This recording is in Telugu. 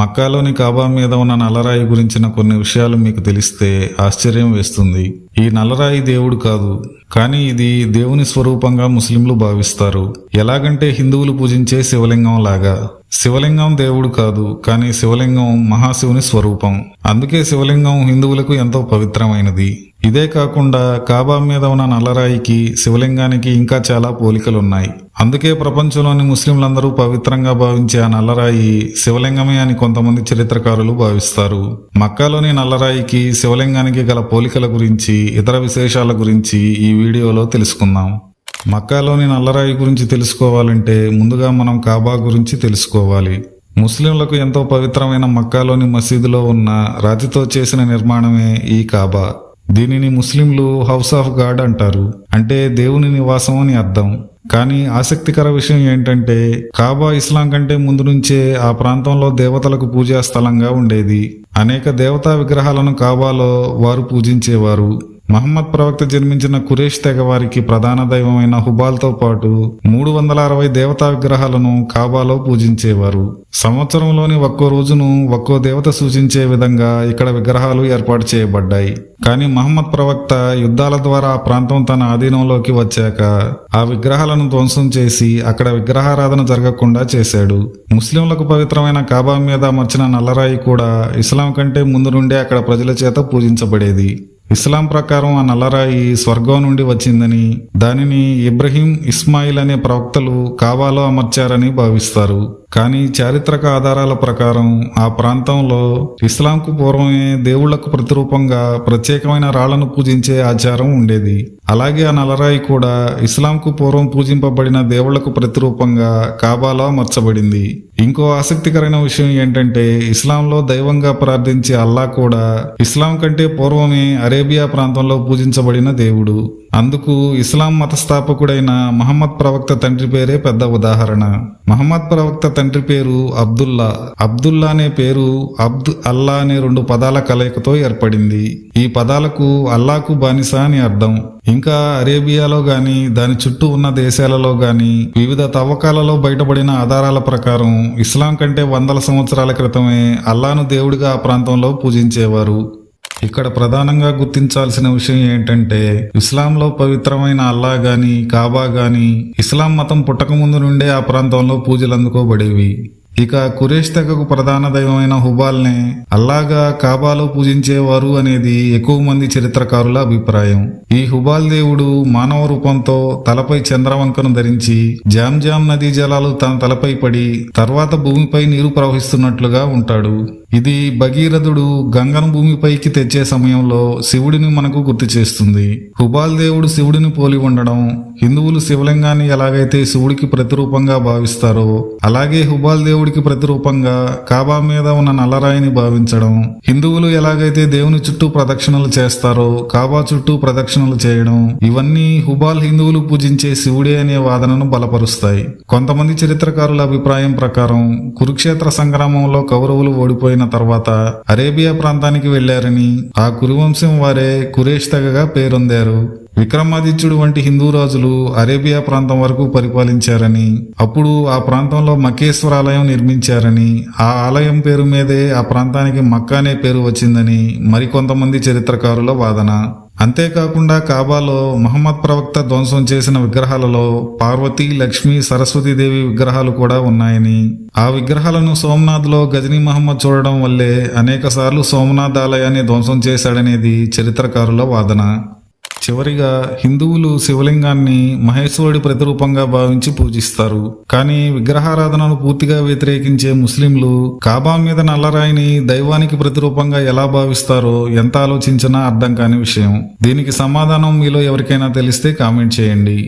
మక్కాలోని కాబా మీద ఉన్న నల్లరాయి గురించిన కొన్ని విషయాలు మీకు తెలిస్తే ఆశ్చర్యం వేస్తుంది. ఈ నల్లరాయి దేవుడు కాదు కానీ ఇది దేవుని స్వరూపంగా ముస్లింలు భావిస్తారు. ఎలాగంటే హిందువులు పూజించే శివలింగం లాగా. శివలింగం దేవుడు కాదు కానీ శివలింగం మహాశివుని స్వరూపం. అందుకే శివలింగం హిందువులకు ఎంతో పవిత్రమైనది. ఇదే కాకుండా కాబా మీద ఉన్న నల్లరాయికి శివలింగానికి ఇంకా చాలా పోలికలున్నాయి. అందుకే ప్రపంచంలోని ముస్లింలందరూ పవిత్రంగా భావించే ఆ నల్లరాయి శివలింగమే అని కొంతమంది చరిత్రకారులు భావిస్తారు. మక్కాలోని నల్లరాయికి శివలింగానికి గల పోలికల గురించి ఇతర విశేషాల గురించి ఈ వీడియోలో తెలుసుకుందాం. మక్కాలోని నల్లరాయి గురించి తెలుసుకోవాలంటే ముందుగా మనం కాబా గురించి తెలుసుకోవాలి. ముస్లింలకు ఎంతో పవిత్రమైన మక్కాలోని మసీదులో ఉన్న రాతితో చేసిన నిర్మాణమే ఈ కాబా. దీనిని ముస్లింలు హౌస్ ఆఫ్ గాడ్ అంటారు. అంటే దేవుని నివాసం అని అర్థం. కానీ ఆసక్తికర విషయం ఏంటంటే కాబా ఇస్లాం కంటే ముందు నుంచే ఆ ప్రాంతంలో దేవతలకు పూజా స్థలంగా ఉండేది. అనేక దేవతా విగ్రహాలను కాబాలో వారు పూజించేవారు. మహమ్మద్ ప్రవక్త జన్మించిన కురేష్ తెగ వారికి ప్రధాన దైవమైన హుబాల్తో పాటు మూడు వందల అరవై దేవతా విగ్రహాలను కాబాలో పూజించేవారు. సంవత్సరంలోని ఒక్కో రోజును ఒక్కో దేవత సూచించే విధంగా ఇక్కడ విగ్రహాలు ఏర్పాటు చేయబడ్డాయి. కానీ మహమ్మద్ ప్రవక్త యుద్ధాల ద్వారా ఆ ప్రాంతం తన ఆధీనంలోకి వచ్చాక ఆ విగ్రహాలను ధ్వంసం చేసి అక్కడ విగ్రహారాధన జరగకుండా చేశాడు. ముస్లింలకు పవిత్రమైన కాబా మీద అమర్చిన నల్లరాయి కూడా ఇస్లాం కంటే ముందు నుండే అక్కడ ప్రజల చేత పూజించబడేది. ఇస్లాం ప్రకారం ఆ నల్లరాయి స్వర్గం నుండి వచ్చిందని దానిని ఇబ్రహీం ఇస్మాయిల్ అనే ప్రవక్తలు కావాలో అమర్చారని భావిస్తారు. కానీ చారిత్రక ఆధారాల ప్రకారం ఆ ప్రాంతంలో ఇస్లాంకు పూర్వమే దేవుళ్ళకు ప్రతిరూపంగా ప్రత్యేకమైన రాళ్ళను పూజించే ఆచారం ఉండేది. అలాగే ఆ నల్లరాయి కూడా ఇస్లాంకు పూర్వం పూజింపబడిన దేవుళ్ళకు ప్రతిరూపంగా కాబాలో అమర్చబడింది. ఇంకో ఆసక్తికరమైన విషయం ఏంటంటే ఇస్లాంలో దైవంగా ప్రార్థించే అల్లా కూడా ఇస్లాం కంటే పూర్వమే అరేబియా ప్రాంతంలో పూజించబడిన దేవుడు. అందుకు ఇస్లాం మతస్థాపకుడైన మహమ్మద్ ప్రవక్త తండ్రి పేరే పెద్ద ఉదాహరణ. మహమ్మద్ ప్రవక్త తండ్రి పేరు అబ్దుల్లా. అబ్దుల్లా అనే పేరు అబ్ద్ అల్లా అనే రెండు పదాల కలయికతో ఏర్పడింది. ఈ పదాలకు అల్లాకు బానిస అని అర్థం. ఇంకా అరేబియాలో గాని దాని చుట్టూ ఉన్న దేశాలలో గాని వివిధ తవ్వకాలలో బయటపడిన ఆధారాల ప్రకారం ఇస్లాం కంటే వందల సంవత్సరాల క్రితమే అల్లాను దేవుడిగా ఆ ప్రాంతంలో పూజించేవారు. ఇక్కడ ప్రధానంగా గుర్తించాల్సిన విషయం ఏంటంటే ఇస్లాంలో పవిత్రమైన అల్లా గాని కాబా గాని ఇస్లాం మతం పుట్టకముందు నుండే ఆ ప్రాంతంలో పూజలు అందుకోబడేవి. ఇక కురేష్ తెగకు ప్రధాన దైవమైన హుబాల్నే అల్లాగా కాబాలో పూజించేవారు అనేది ఎక్కువ మంది చరిత్రకారుల అభిప్రాయం. ఈ హుబాల్ దేవుడు మానవ రూపంతో తలపై చంద్రవంకను ధరించి జామ్ జామ్ నదీ జలాలు తన తలపై పడి తర్వాత భూమిపై నీరు ప్రవహిస్తున్నట్లుగా ఉంటాడు. ఇది భగీరథుడు గంగను భూమిపైకి తెచ్చే సమయంలో శివుడిని మనకు గుర్తు చేస్తుంది. హుబాల్ దేవుడు శివుడిని పోలి ఉండడం హిందువులు శివలింగాన్ని ఎలాగైతే శివుడికి ప్రతిరూపంగా భావిస్తారో అలాగే హుబాల్ దేవుడికి ప్రతిరూపంగా కాబా మీద ఉన్న నల్లరాయిని భావించడం హిందువులు ఎలాగైతే దేవుని చుట్టూ ప్రదక్షిణలు చేస్తారో కాబా చుట్టూ ప్రదక్షిణలు చేయడం ఇవన్నీ హుబాల్ హిందువులు పూజించే శివుడే అనే వాదనను బలపరుస్తాయి. కొంతమంది చరిత్రకారుల అభిప్రాయం ప్రకారం కురుక్షేత్ర సంగ్రామంలో కౌరవులు ఓడిపోయిన తర్వాత అరేబియా ప్రాంతానికి వెళ్ళారని ఆ కురువంశం వారే కురేష్ తెగగా పేరొందారు. విక్రమాదిత్యుడు వంటి హిందూ రాజులు అరేబియా ప్రాంతం వరకు పరిపాలించారని అప్పుడు ఆ ప్రాంతంలో మకేశ్వర ఆలయం నిర్మించారని ఆ ఆలయం పేరు మీదే ఆ ప్రాంతానికి మక్కా అనే పేరు వచ్చిందని మరికొంతమంది చరిత్రకారుల వాదన. అంతేకాకుండా కాబాలో మహమ్మద్ ప్రవక్త ధ్వంసం చేసిన విగ్రహాలలో పార్వతి లక్ష్మి సరస్వతీదేవి విగ్రహాలు కూడా ఉన్నాయని. ఆ విగ్రహాలను సోమనాథ్లో గజనీ మహమ్మద్ చూడడం వల్లే అనేక సార్లు సోమనాథ్ ఆలయాన్ని ధ్వంసం చేశాడనేది చరిత్రకారుల వాదన. చివరిగా హిందువులు శివలింగాన్ని మహేశ్వరుడి ప్రతిరూపంగా భావించి పూజిస్తారు. కానీ విగ్రహారాధనను పూర్తిగా వ్యతిరేకించే ముస్లింలు కాబా మీద నల్లరాయిని దైవానికి ప్రతిరూపంగా ఎలా భావిస్తారో ఎంత ఆలోచించినా అర్థం కాని విషయం. దీనికి సమాధానం మీలో ఎవరికైనా తెలిస్తే కామెంట్ చేయండి.